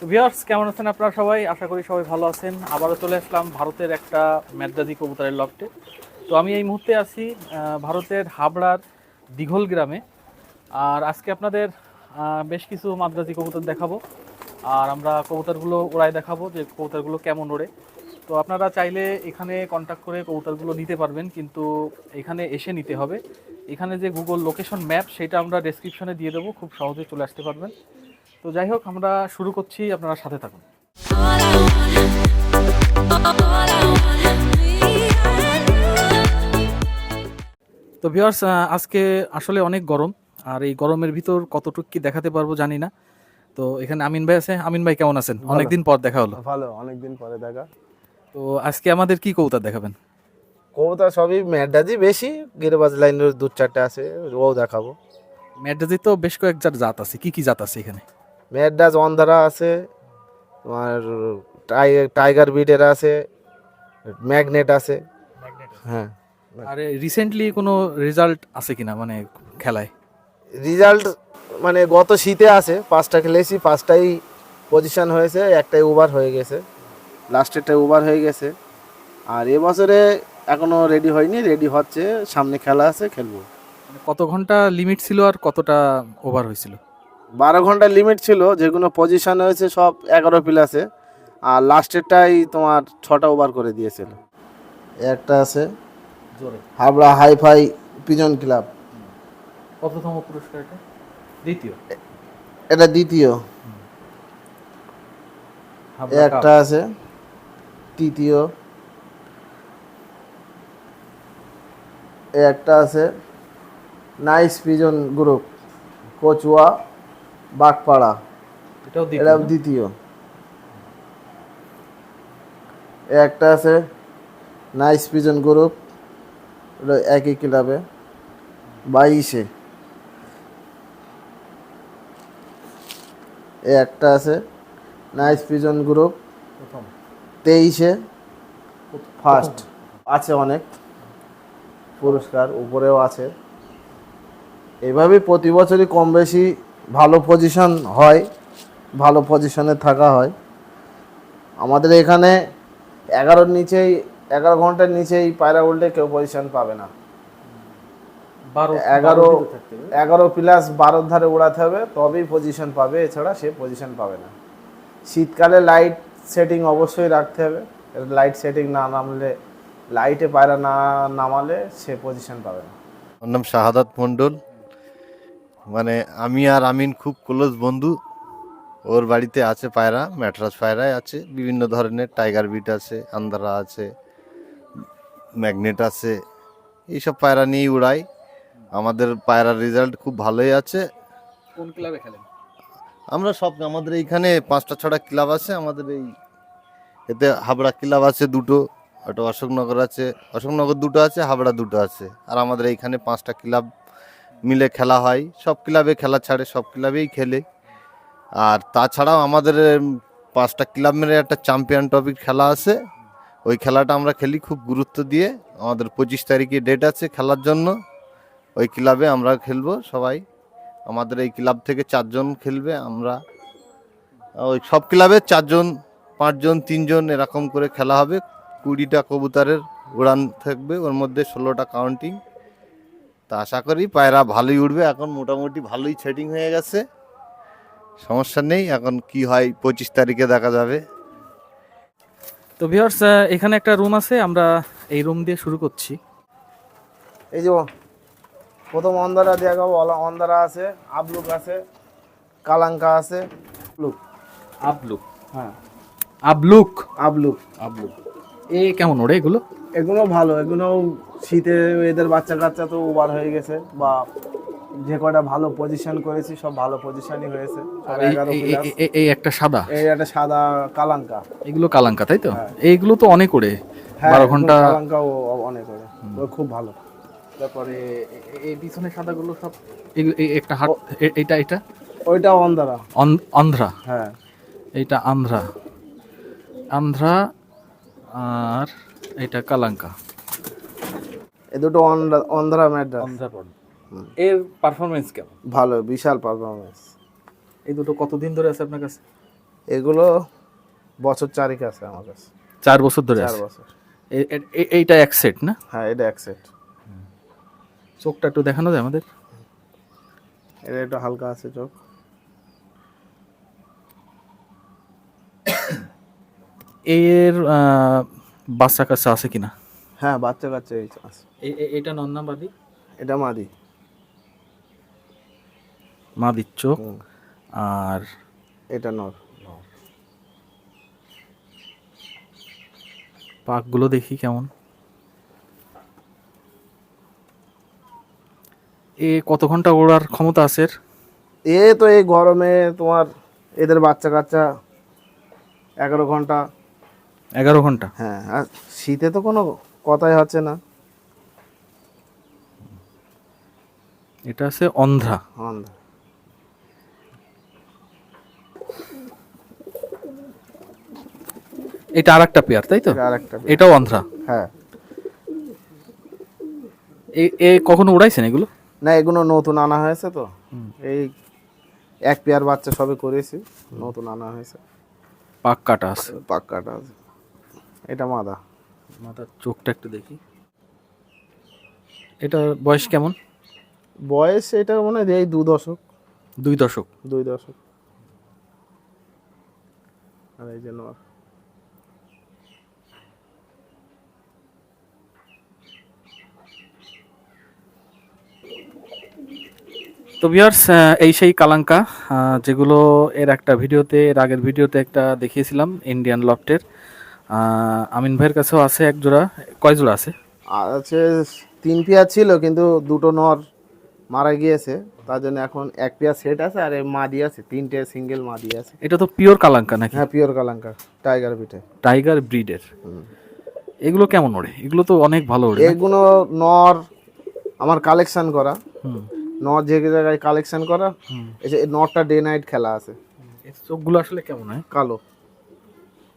Viewers, কেমন আছেন আপনারা সবাই? আশা করি সবাই ভালো আছেন। আবারও চলে আসলাম ভারতের একটা মেদদাদি কবুতরের লফটে। তো আমি এই মুহূর্তে আছি ভারতের হাবড়ার দিঘল গ্রামে। আর আজকে আপনাদের বেশ কিছু মাদ্রাজি কবুতর দেখাবো। আর আমরা কবুতরগুলো ওড়ায় দেখাবো যে কবুতরগুলো কেমন ওড়ে। তো আপনারা চাইলে এখানে কন্ট্যাক্ট করে কবুতরগুলো নিতে পারবেন, কিন্তু এখানে এসে নিতে হবে। এখানে যে গুগল লোকেশন ম্যাপ সেটা আমরা ডেসক্রিপশনে দিয়ে দেবো। খুব সহজে চলে আসতে পারবেন। তো যাই হোক আমরা শুরু করছি আপনারা সাথে থাকুন. তো ভিউয়ার্স আজকে আসলে অনেক গরম আর এই গরমের ভিতর কতটুকু কি দেখাতে পারব জানি না। তো এখানে আমিন ভাই আছে। আমিন ভাই কেমন আছেন? অনেকদিন পর দেখা হলো। ভালো অনেকদিন পরে দেখা। তো আজকে আমাদের কি কৌতা দেখাবেন? কবুতর সবই ম্যাডাজি বেশি গিরবাজ লাইনের দু চারটে আছে ও দেখাবো। ম্যাডাজি তো বেশ কয়েক জাত আছে। কি কি জাত আছে এখানে? ম্যাডাজ অন্ধারা আছে তোমার টাই- টাইগার বিটের আছে ম্যাগনেট আছে। হ্যাঁ। আর রিসেন্টলি কোনো রেজাল্ট আছে কিনা মানে খেলায়? রেজাল্ট মানে গত শীতে আছে পাঁচটা খেলেছি পাঁচটাই পজিশন হয়েছে একটাই ওভার হয়ে গেছে। লাস্টেরটা ওভার হয়ে গেছে। আর এবছরে এখনও রেডি হয়নি রেডি হচ্ছে সামনে খেলা আছে খেলব। মানে কত ঘণ্টা লিমিট ছিল আর কতটা ওভার হয়েছিল? বারো ঘণ্টা লিমিট ছিল যেগুলো পজিশন হয়েছে সব এগারো প্লাসে আর লাস্টেরটাই তোমার ছটা ওভার করে দিয়েছিল। একটা আছে হাবড়া হাইফাই পিজন ক্লাব। কততম পুরস্কার এটা দ্বিতীয়। এটা দ্বিতীয় একটা আছে তৃতীয়। একটা আছে nice pigeon group Kachua. Bagpara. এটাও এটা দ্বিতীয়। একটা আছে নাইস পিজন গ্রুপ একই ক্লাবে বাইশে। এ একটা আছে নাইস পিজন গ্রুপ তেইশে ফার্স্ট। আছে অনেক। পুরস্কার উপরেও আছে। এভাবেই প্রতি বছরই কম বেশি ভালো পজিশন হয় ভালো পজিশনে থাকা হয়। আমাদের এখানে এগারোর নিচেই এগারো ঘণ্টার নিচেই পায়রা উল্টে কেউ পজিশন পাবে না। এগারো। এগারো প্লাস বারোর ধারে উড়াতে হবে তবেই পজিশন পাবে এছাড়া সে পজিশন পাবে না। শীতকালে লাইট সেটিং অবশ্যই রাখতে হবে। লাইট সেটিং না নামলে লাইটে পায়রা না নামালে সে পজিশন পাবে না। ওর নাম শাহাদাত মণ্ডল। মানে আমি আর আমিন খুব ক্লোজ বন্ধু। ওর বাড়িতে আছে পায়রা ম্যাট্রাস পায়রাই আছে। বিভিন্ন ধরনের টাইগার বিট আছে আন্দারা আছে ম্যাগনেট আছে। এইসব পায়রা নিয়েই উড়াই। আমাদের পায়রার রেজাল্ট খুব ভালোই আছে। কোন ক্লাবে খেলেন? আমরা সব আমাদের এইখানে পাঁচটা ছটা ক্লাব আছে। আমাদের এই এতে হাবড়া ক্লাব আছে দুটো একটা অশোকনগর আছে। অশোকনগর দুটো আছে হাবড়া দুটো আছে। আর আমাদের এইখানে পাঁচটা ক্লাব মিলে খেলা হয়। সব ক্লাবে খেলা ছাড়ে, সব ক্লাবেই খেলে। আর তাছাড়াও আমাদের পাঁচটা ক্লাব মিলে একটা চ্যাম্পিয়ন টপিক খেলা আছে। ওই খেলাটা আমরা খেলি খুব গুরুত্ব দিয়ে। আমাদের পঁচিশ তারিখে ডেট আছে খেলার জন্য। ওই ক্লাবে আমরা খেলব সবাই। আমাদের এই ক্লাব থেকে চারজন খেলবে আমরা। ওই সব ক্লাবে চারজন, পাঁচজন, তিনজন এরকম করে খেলা হবে। কুড়িটা কবুতরের উড়ান থাকবে। ওর মধ্যে ষোলোটা কাউন্টিং তা আশা করি পায়রা ভালোই উঠবে। এখন মোটামুটি ভালোই সেটিং হয়ে গেছে। সমস্যা নেই এখন কি হয় পঁচিশ তারিখে দেখা যাবে। তো ভিউয়ার্স এখানে একটা রুম আছে আমরা এই রুম দিয়ে শুরু করছি। এই যে প্রথম অন্ধারা দেখাবো অলা- অন্ধারা আছে আবলুক আছে কালাঙ্কা আছে লুক আবলুক হ্যাঁ। আবলুক আবলুক আবলুক এ কেমন ওড়ে এগুলো? এগুলো ভালো এগুলো শীতে এদের বাচ্চা কাচ্চা তো ওভার হয়ে গেছে বা যে কটা ভালো পজিশন করেছি সব ভালো পজিশনই হয়েছে। এই- একটা সাদা? এই একটা সাদা কালাঙ্কা। এগুলো কালাঙ্কা তাই তো? হ্যাঁ। এইগুলো তো অনেক ওড়ে হ্যাঁ বারো ঘণ্টা কালাঙ্কা ও অনেক করে খুব ভালো। তারপরে এই পিছনে সাদাগুলো সব এই একটা হাট এটা এটা ওইটা অন্ধারা। অন- অন্ধ্রা? হ্যাঁ। এইটা আন্ধ্রা। আন্ধ্রা আর এটা কালাঙ্কা। এই দুটো অন্ধ্রা- অন্ধ্রা ম্যাড্রাস আন্ধ্রা এর পারফরমেন্স কেমন? ভালো বিশাল পারফরমেন্স এই দুটো কতদিন ধরে আছে আপনার কাছে? এগুলো বছর চারিক আছে আমার কাছে। চার বছর ধরে চার বছর। এ- এ- এ- এইটা এক সেট না? হ্যাঁ এটা এক সেট চোখটা একটু দেখানো যায় আমাদের। এটা একটু হালকা আছে চোখ। এর বাচ্চা কাচ্চা আছে কিনা? হ্যাঁ বাচ্চা কাচ্চা এই আছে। এটা নন না বাদি এটা মাদি। মা চোখ আর এটা নর। পাকগুলো দেখি কেমন। এ কত ঘণ্টা ওড়ার ক্ষমতা আছে এ তো এই গরমে তোমার এদের বাচ্চা কাচ্চা এগারো ঘণ্টা। এগারো ঘণ্টা। হ্যাঁ আর শীতে তো কোনো কথাই হচ্ছে না। এটা আছে অন্ধ্রা। অন্ধ এটা আর একটা পেয়ার তাই তো? আরেকটা এটাও অন্ধ্রা। হ্যাঁ। এ কখনো উড়াইছেন এগুলো? না এগুলো নতুন আনা হয়েছে তো। এই এক পেয়ার বাচ্চা সবে করেছি নতুন আনা হয়েছে। পাক কাটা আছে। পাক্কাটা আছে। এটা মাদা। মাথার চোখটা একটু দেখি। এটা বয়স কেমন? বয়স এটা মনে হয় এই দু দশক। দুই দশক। দুই দশক। আর এই যে নর। তো ভিউয়ার্স এই সেই কালাঙ্কা যেগুলো এর একটা ভিডিওতে এর আগের ভিডিওতে একটা দেখিয়েছিলাম ইন্ডিয়ান লফটের আমিন ভাইয়ের কাছেও আছে এক জোড়া। কয় জোড়া আছে? আছে তিন পেয়ার ছিল কিন্তু দুটো নর মারা গিয়েছে। তার জন্য এখন এক পেয়ার সেট আছে আর এই মাদি আছে তিনটে সিঙ্গেল মাদি আছে। এটা তো পিওর কালাঙ্কা নাকি? হ্যাঁ পিওর কালাঙ্কা টাইগার পিঠে টাইগার ব্রিডের এগুলো কেমন ওড়ে? এগুলো তো অনেক ভালো ওড়ে এগুলো নর আমার কালেকশন করা। নর যে জায়গায় কালেকশন করা এই যে নরটা ডে নাইট খেলা আছে। চোখগুলো আসলে কেমন হয়? কালো।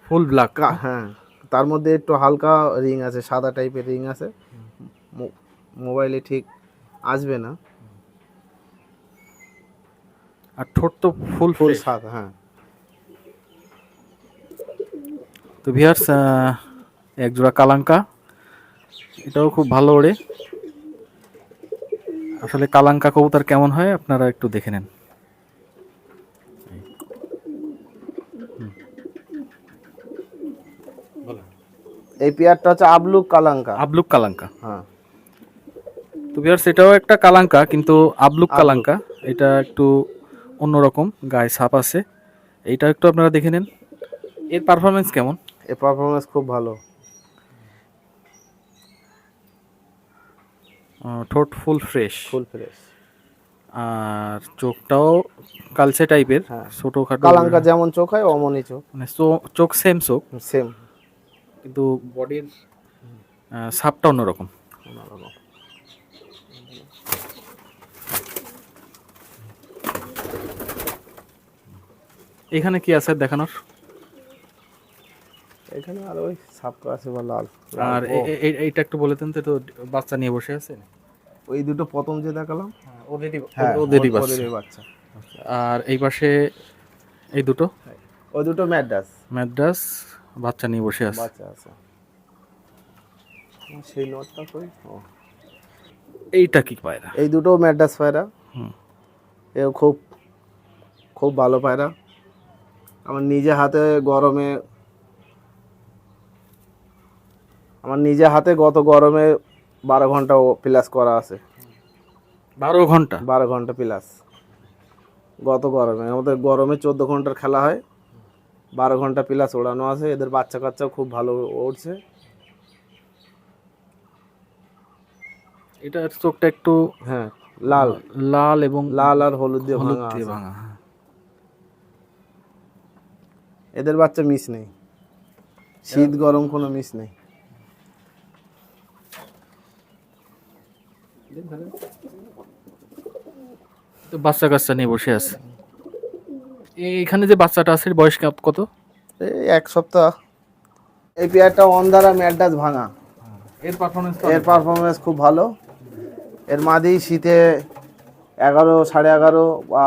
Full black. কা- হ্যাঁ। তার মধ্যে একটু হালকা রিং আছে সাদা টাইপের রিং আছে। মোবাইলে ঠিক আসবে না। আর ঠোঁট তো ফুল ফুল সাদা হ্যাঁ। তো ভিউয়ার্স এক জোড়া কালাঙ্কা। এটাও খুব ভালো ওড়ে। আসলে কালাঙ্কা কবুতর কেমন হয় আপনারা একটু দেখে নেন। এই পেয়ারটা হচ্ছে আবলুক কালাঙ্কা। আবলুক কালাঙ্কা। হ্যাঁ। তো ভিউয়ার্স সেটাও একটা কালাঙ্কা কিন্তু আবলুক কালাঙ্কা। এটা একটু অন্যরকম গায়ে ছাপ আছে। এইটা একটু আপনারা দেখে নেন। এর পারফরমেন্স কেমন? এর পারফরমেন্স খুব ভালো। ঠোঁট ফুল ফ্রেশ ফুল ফ্রেশ আর চোখটাও কালচে টাইপের হ্যাঁ। ছোটখাটো। কালাঙ্কা যেমন চোখ হয় অমনই চোখ। মানে চোখ সেম চোখ। সেম কিন্তু বডির ছাপটা অন্যরকম। এখানে কি আছে দেখানোর? এখানে আর ওই সাপটা আছে বা লাল। আর এইটা একটু বলে দেন তো বাচ্চা নিয়ে বসে আছে? ওই দুটো প্রথম যে দেখালাম? ওদেরই হ্যাঁ ওদেরই বাচ্চা। আর এই পাশে এই দুটো? ওই দুটো ম্যাডাস ম্যাড্রাস। বাচ্চা নিয়ে বসে আছে। বাচ্চা আছে। সেই নোটটা কই? ও। এইটা কি পায়রা? এই দুটো ম্যাডাস পায়রা। হুম। এও খুব খুব ভালো পায়রা। আমার নিজে হাতে গরমে আমার নিজে হাতে গত গরমে বারো ঘণ্টা প্লাস করা আছে। বারো ঘণ্টা? বারো ঘণ্টা প্লাস। গত গরমে। আমাদের গরমে চোদ্দ ঘণ্টার খেলা হয়। বারো ঘণ্টা প্লাস ওড়ানো আছে এদের বাচ্চা কাচ্চাও খুব ভালো উঠছে এটার চোখটা একটু হ্যাঁ লাল। লাল এবং লাল আর হলুদ দিয়ে ভাঙা। হ্যাঁ। এদের বাচ্চা মিস নেই। শীত গরম কোনো মিস নেই। বাচ্চা কাচ্চা নিয়ে বসে আছে। এইখানে যে বাচ্চাটা আছে বয়স কত? এই এক সপ্তাহ। এই পেয়ারটা অন্ধারা ম্যাডাস ভাঙা। এর পারফরমেন্স এর পারফরমেন্স খুব ভালো। এর মাদি শীতে এগারো সাড়ে এগারো বা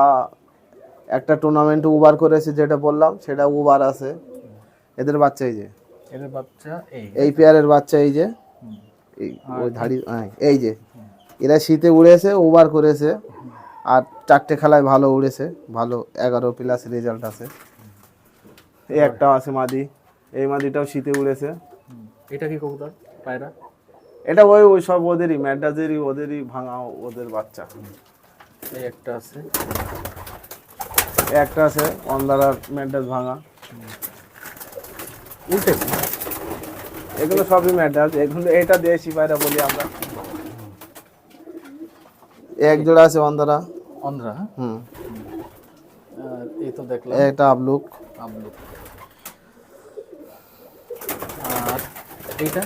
একটা টুর্নামেন্টে উবার করেছে যেটা বললাম সেটা উবার আছে। এদের বাচ্চা এই যে। এদের বাচ্চা এই এই পেয়ারের বাচ্চা এই যে। এই ওই ধাড়ি হ্যাঁ, এই যে। এরা শীতে উড়েছে ওভার করেছে। আর চারটে খেলায় ভালো উড়েছে ভালো এগারো প্লাস রেজাল্ট আছে। এই একটা আছে মাদি এই মাদিটাও শীতে উড়েছে। এটা কি কবুতর? পায়রা? এটা ওই ওই সব ওদেরই ম্যাডাজেরই ওদেরই ভাঙা ওদের বাচ্চা। এই একটা আছে। একটা আছে অন্দারার ম্যাডাজ ভাঙা। উল্টে এগুলো সবই ম্যাডাজ এগুলো এটা দেশি পায়রা বলি আমরা। এক জোড়া আছে অন্দারা অন্ধ্রা হ্যাঁ? হুম। আর এই তো দেখলাম। একটা আবলুক। আমলুক আর এইটা?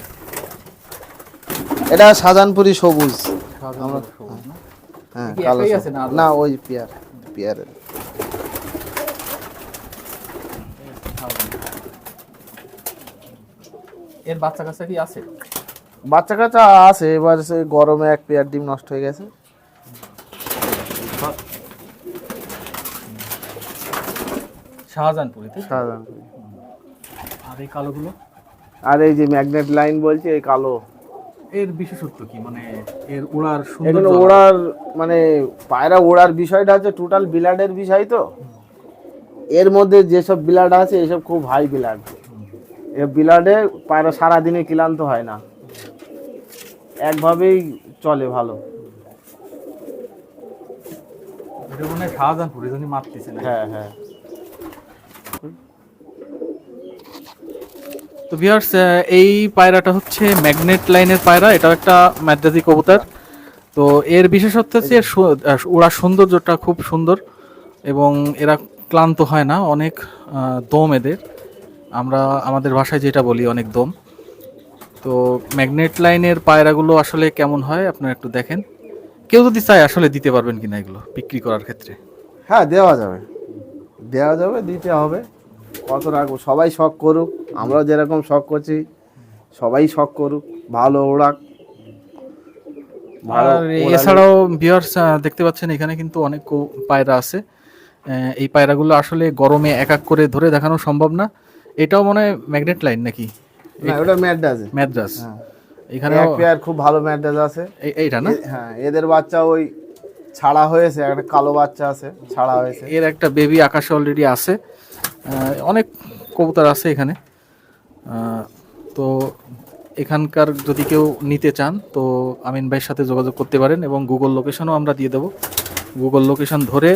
এটা শাহজাহানপুরি সবুজ। আমরা হ্যাঁ কালো না ওই পেয়ার পেয়ারের। এর বাচ্চা কাচ্চা কি আছে? বাচ্চা কাচ্চা আছে এবার গরমে এক পেয়ার ডিম নষ্ট হয়ে গেছে। শাহজাহানপুরি আর এই কালোগুলো? আর এই যে ম্যাগনেট লাইন বলছে এই কালো। এর বিশেষত্ব কি? মানে এর সুন্দর ওড়ার মানে পায়রা ওড়ার বিষয়টা হচ্ছে টোটাল বিলাডের বিষয় তো। এর মধ্যে যেসব বিলাড আছে এসব খুব হাই বিলাড এ বিলাডে পায়রা সারাদিনে ক্লান্ত হয় না। একভাবেই চলে ভালো। এটা মনে শাহজাহানপুর মারতেছে হ্যাঁ হ্যাঁ। তো ভিউয়ার্স এই পায়রাটা হচ্ছে ম্যাগনেট লাইনের পায়রা, এটাও একটা মাদ্রাজি কবুতর। তো এর বিশেষত্ব হচ্ছে ওড়ার সৌন্দর্যটা খুব সুন্দর এবং এরা ক্লান্ত হয় না, অনেক দম এদের। আমরা, আমাদের ভাষায় যেটা বলি, অনেক দম। তো ম্যাগনেট লাইনের পায়রাগুলো আসলে কেমন হয়, আপনারা একটু দেখেন। কেউ যদি চায় আসলে দিতে পারবেন কিনা এগুলো বিক্রি করার ক্ষেত্রে। হ্যাঁ দেওয়া যাবে। দেওয়া যাবে, দিতে হবে। কত রাখব? সবাই শখ করুক আমরাও যেরকম শখ করছি সবাই শখ করুক ভালো ওড়াক। আর এছাড়াও ভিউয়ার্স দেখতে পাচ্ছেন এখানে কিন্তু অনেক পায়রা আছে। এই পায়রাগুলো আসলে গরমে এক এক করে ধরে দেখানো সম্ভব না। এটাও মনে হয় ম্যাগনেট লাইন নাকি? ওটা ম্যাদ্রাস হ্যাঁ। এখানে এক পেয়ার খুব ভালো ম্যাডাজ আছে। এইটা না? হ্যাঁ এদের বাচ্চা ওই ছাড়া হয়েছে একটা কালো বাচ্চা আছে ছাড়া হয়েছে। এর একটা বেবি আকাশে অলরেডি আছে। অনেক কবুতর আছে এখানে। তো এখানকার যদি কেউ নিতে চান, তো আমিন ভাইয়ের সাথে যোগাযোগ করতে পারেন এবং গুগল লোকেশনও আমরা দিয়ে দেবো। গুগল লোকেশন ধরে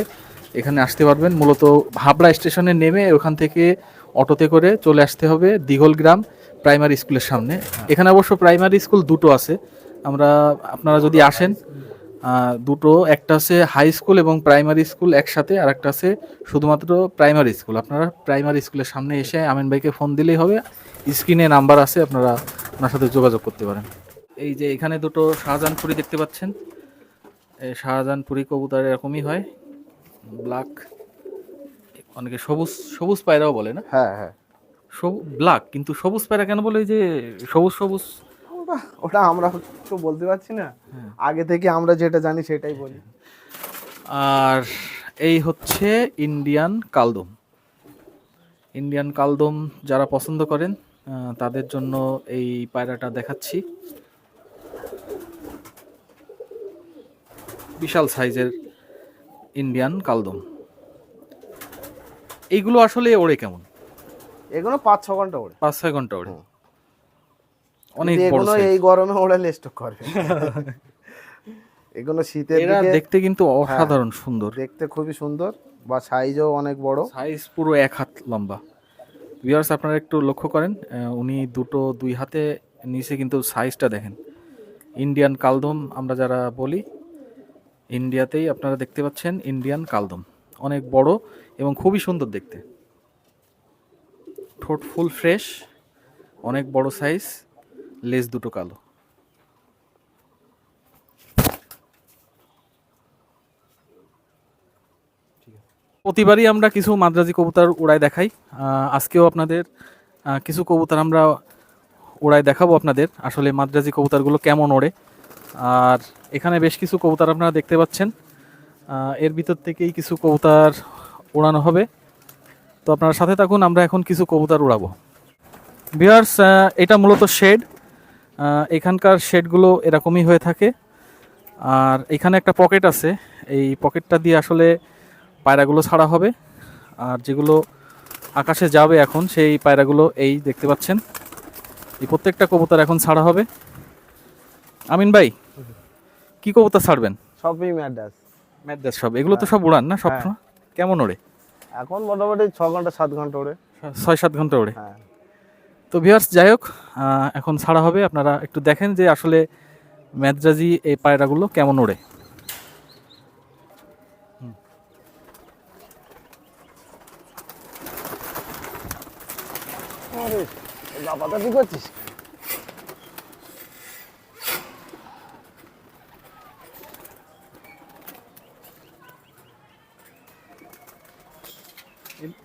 এখানে আসতে পারবেন। মূলত হাবড়া স্টেশনে নেমে ওখান থেকে অটোতে করে চলে আসতে হবে দিঘল গ্রাম প্রাইমারি স্কুলের সামনে। এখানে অবশ্য প্রাইমারি স্কুল দুটো আছে। আমরা, আপনারা যদি আসেন দুটো একটা আছে হাই স্কুল এবং প্রাইমারি স্কুল একসাথে আর একটা আছে শুধুমাত্র প্রাইমারি স্কুল আপনারা প্রাইমারি স্কুলের সামনে এসে আমিন ভাইকে ফোন দিলেই হবে। স্ক্রিনে নাম্বার আছে আপনারা ওনার সাথে যোগাযোগ করতে পারেন। এই যে এখানে দুটো শাহজাহানপুরি দেখতে পাচ্ছেন। এই শাহজাহানপুরি কবুতর এরকমই হয়। ব্ল্যাক অনেকে সবুজ সবুজ পায়রাও বলে না? হ্যাঁ হ্যাঁ। সবুজ ব্ল্যাক কিন্তু সবুজ পায়রা কেন বলে? যে সবুজ সবুজ। ওটা- ওটা আমরা তো বলতে পারছি না। আগে থেকে আমরা যেটা জানি সেটাই বলি। আর এই হচ্ছে ইন্ডিয়ান কালদম। ইন্ডিয়ান কালদম যারা পছন্দ করেন তাদের জন্য এই পায়রাটা দেখাচ্ছি। বিশাল সাইজের ইন্ডিয়ান কালদম। এইগুলো আসলে ওড়ে কেমন? এগুলো পাঁচ ছ ঘণ্টা ওড়ে। পাঁচ ছয় ঘণ্টা ওড়ে। অনেক এগুলো। এই গরমে ওড়ে লেস্টক করবে এগুলো শীতের এরা দেখতে কিন্তু অসাধারণ সুন্দর। দেখতে খুবই সুন্দর বা সাইজও অনেক বড়। সাইজ পুরো এক হাত লম্বা। ভিউয়ার্স আপনারা একটু লক্ষ্য করেন উনি দুটো দুই হাতে নিচে কিন্তু সাইজটা দেখেন। ইন্ডিয়ান কালদম আমরা যারা বলি ইন্ডিয়াতেই আপনারা দেখতে পাচ্ছেন ইন্ডিয়ান কালদম। অনেক বড় এবং খুবই সুন্দর দেখতে। ঠোঁট ফুল ফ্রেশ অনেক বড় সাইজ লেজ দুটো কালো। প্রতিবারই আমরা কিছু মাদ্রাজি কবুতর উড়ায় দেখাই। আজকেও আপনাদের কিছু কবুতর আমরা উড়ায় দেখাবো আপনাদের, আসলে মাদ্রাজি কবুতরগুলো কেমন ওড়ে। আর এখানে বেশ কিছু কবুতর আপনারা দেখতে পাচ্ছেন। এর ভিতর থেকেই কিছু কবুতর উড়ানো হবে। তো আপনারা সাথে থাকুন, আমরা এখন কিছু কবুতর উড়াবো। বিয়ার্স এটা মূলত শেড। এখানকার শেডগুলো এরকমই হয়ে থাকে। আর এখানে একটা পকেট আছে। এই পকেটটা দিয়ে আসলে পায়রাগুলো ছাড়া হবে। আর যেগুলো আকাশে যাবে এখন সেই পায়রাগুলো এই দেখতে পাচ্ছেন। এই প্রত্যেকটা কবুতর এখন ছাড়া হবে। আমিন ভাই কি কবুতর ছাড়বেন? সবই ম্যাডাস ম্যাডাস সব। এগুলো তো সব উড়ান না সব হ্যাঁ। কেমন ওড়ে? এখন মোটামুটি ছ ঘণ্টা সাত ঘণ্টা ওড়ে। ছয় সাত ঘণ্টা ওড়ে। হ্যাঁ। তো ভিউয়ার্স যাই হোক এখন ছাড়া হবে। আপনারা একটু দেখেন যে আসলে ম্যাদ্রাজি এই পায়রাগুলো কেমন ওড়ে।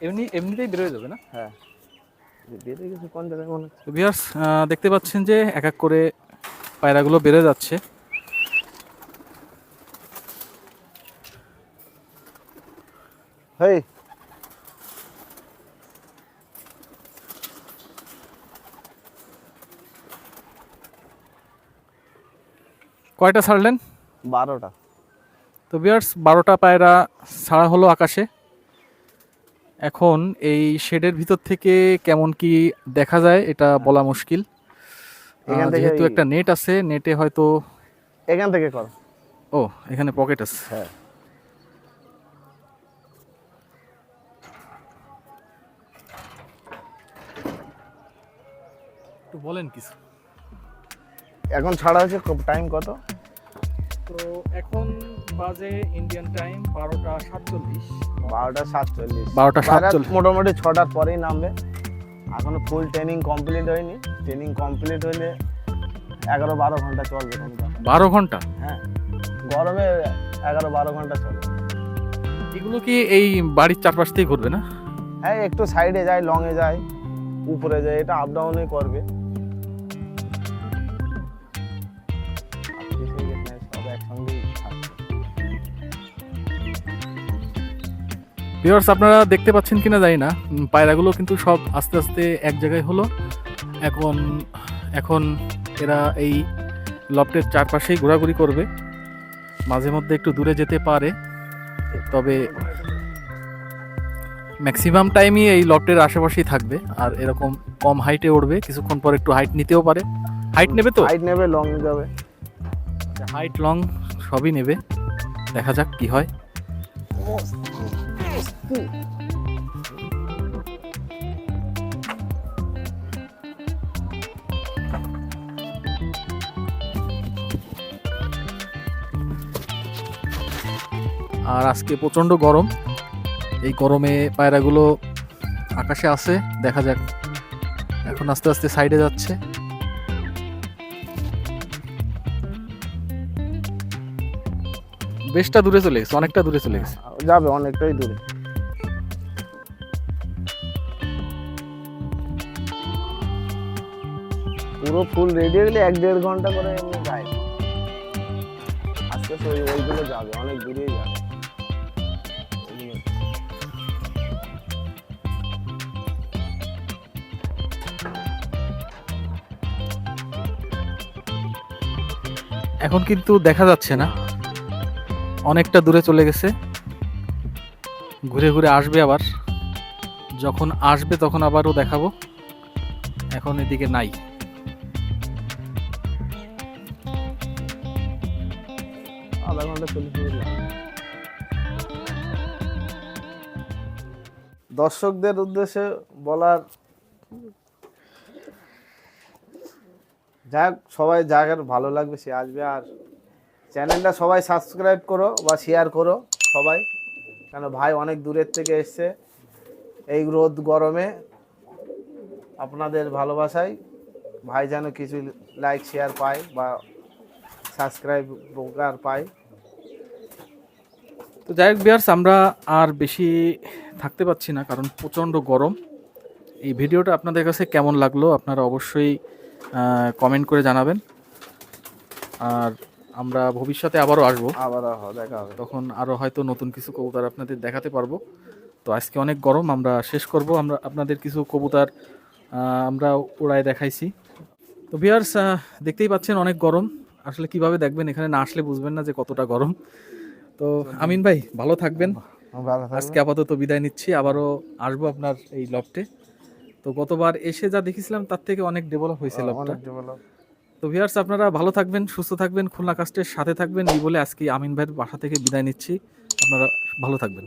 এমনি এমনিতেই বেরোয় যাবে না? হ্যাঁ। ভিউয়ার্স দেখতে পাচ্ছেন যে এক এক করে পায়রাগুলো বেড়ে যাচ্ছে। হেই। কয়টা ছাড়লেন? বারোটা। তো ভিউয়ার্স বারোটা পায়রা ছাড়া হলো আকাশে। এখন এই শেডের ভিতর থেকে কেমন কি দেখা যায় এটা বলা মুশকিল। এখান থেকে যেহেতু একটা নেট আছে নেটে হয়তো এখান থেকে কর। ও এখানে পকেট আছে। হ্যাঁ। একটু বলেন কিছু। এখন ছাড়া হচ্ছে টাইম কত? তো এখন বাজে ইন্ডিয়ান টাইম বারোটা সাতচল্লিশ। বারোটা সাতচল্লিশ। বারোটা সাতচল্লিশ। মোটামুটি ছটার পরেই নামবে। এখনও ফুল ট্রেনিং কমপ্লিট হয়নি। ট্রেনিং কমপ্লিট হলে এগারো বারো ঘণ্টা চলবে বারো ঘণ্টা? হ্যাঁ। গরমে এগারো বারো ঘণ্টা চলবে এগুলো কি এই বাড়ির চারপাশ থেকে ঘুরবে না? হ্যাঁ একটু সাইডে যায় লংয়ে যায় উপরে যায় এটা আপ ডাউনই করবে। ভিউয়ার্স আপনারা দেখতে পাচ্ছেন কিনা জানি না। পায়রাগুলো কিন্তু সব আস্তে আস্তে এক জায়গায় হলো। এখন এখন এরা এই লফটের চারপাশেই ঘোরাঘুরি করবে। মাঝে মধ্যে একটু দূরে যেতে পারে। তবে ম্যাক্সিমাম টাইমই এই লফটের আশেপাশেই থাকবে। আর এরকম কম হাইটে উঠবে কিছুক্ষণ পর একটু হাইট নিতেও পারে। হাইট নেবে তো? হাইট নেবে লং যাবে। হাইট লং সবই নেবে। দেখা যাক কি হয়। আর আজকে প্রচণ্ড গরম। এই গরমে পায়রাগুলো আকাশে আছে, দেখা যাক। এখন আস্তে আস্তে সাইডে যাচ্ছে। বেশটা দূরে চলে গেছে অনেকটা দূরে চলে গেছে। যাবে অনেকটাই দূরে। পুরো ফুল রেডি হয়ে গেলে এক দেড় ঘণ্টা করে এমনি যায় আস্তে ওই ওইগুলো যাবে অনেক দূরেই যাবে। এখন কিন্তু দেখা যাচ্ছে না। অনেকটা দূরে চলে গেছে। ঘুরে ঘুরে আসবে আবার। যখন আসবে তখন আবারও দেখাবো। এখন এদিকে নাই। আধা ঘণ্টা দর্শকদের উদ্দেশ্যে বলার যাক, সবাই যাকের ভালো লাগবে, সে আসবে আর চ্যানেলটা সবাই সাবস্ক্রাইব করো বা শেয়ার করো সবাই। কেন ভাই অনেক দূরের থেকে এসছে। এই রোদ গরমে আপনাদের ভালোবাসায় ভাই যেন কিছু লাইক শেয়ার পায় বা সাবস্ক্রাইব প্রকার পায়। তো যাই হোক বিয়ার্স আমরা আর বেশি থাকতে পাচ্ছি না কারণ প্রচণ্ড গরম। এই ভিডিওটা আপনাদের কাছে কেমন লাগল আপনারা অবশ্যই কমেন্ট করে জানাবেন। আর আমরা ভবিষ্যতে আবারও আসব। আবার দেখা হবে। তখন আরও হয়তো নতুন কিছু কবুতর আপনাদের দেখাতে পারব। তো আজকে অনেক গরম আমরা শেষ করব। আমরা আপনাদের কিছু কবুতর আমরা উড়ায় দেখাইছি। তো ভিয়ার্স দেখতেই পাচ্ছেন অনেক গরম। আসলে কীভাবে দেখবেন এখানে না আসলে বুঝবেন না যে কতটা গরম। তো আমিন ভাই ভালো থাকবেন। আজকে আপাতত বিদায় নিচ্ছি আবারও আসব আপনার এই লফটে। তো গতবার এসে যা দেখেছিলাম তার থেকে অনেক ডেভেলপ হয়েছে লফটটা। তো ভিয়ার্স আপনারা ভালো থাকবেন, সুস্থ থাকবেন, খুলনা কাস্টের সাথে থাকবেন, এই বলে আজকে আমিন ভাইয়ের বাসা থেকে বিদায় নিচ্ছি। আপনারা ভালো থাকবেন।